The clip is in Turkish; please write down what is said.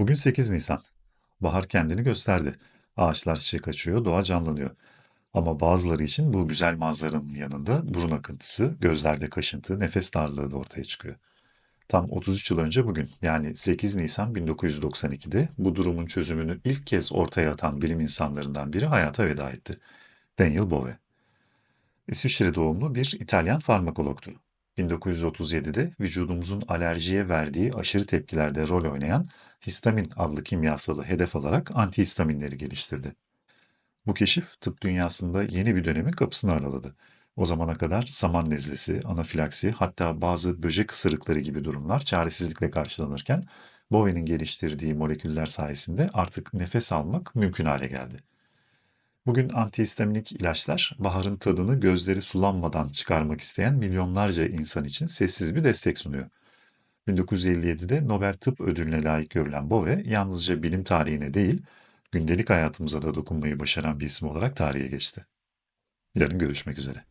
Bugün 8 Nisan. Bahar kendini gösterdi. Ağaçlar çiçek açıyor, doğa canlanıyor. Ama bazıları için bu güzel manzaranın yanında burun akıntısı, gözlerde kaşıntı, nefes darlığı da ortaya çıkıyor. Tam 33 yıl önce bugün yani 8 Nisan 1992'de bu durumun çözümünü ilk kez ortaya atan bilim insanlarından biri hayata veda etti. Daniel Bowe. İsviçre doğumlu bir İtalyan farmakologtu. 1937'de vücudumuzun alerjiye verdiği aşırı tepkilerde rol oynayan histamin adlı kimyasalı hedef alarak antihistaminleri geliştirdi. Bu keşif tıp dünyasında yeni bir dönemin kapısını araladı. O zamana kadar saman nezlesi, anafilaksi hatta bazı böcek ısırıkları gibi durumlar çaresizlikle karşılanırken Bowen'in geliştirdiği moleküller sayesinde artık nefes almak mümkün hale geldi. Bugün antihistaminik ilaçlar baharın tadını gözleri sulanmadan çıkarmak isteyen milyonlarca insan için sessiz bir destek sunuyor. 1957'de Nobel Tıp Ödülüne layık görülen Bowe yalnızca bilim tarihine değil, gündelik hayatımıza da dokunmayı başaran bir isim olarak tarihe geçti. Yarın görüşmek üzere.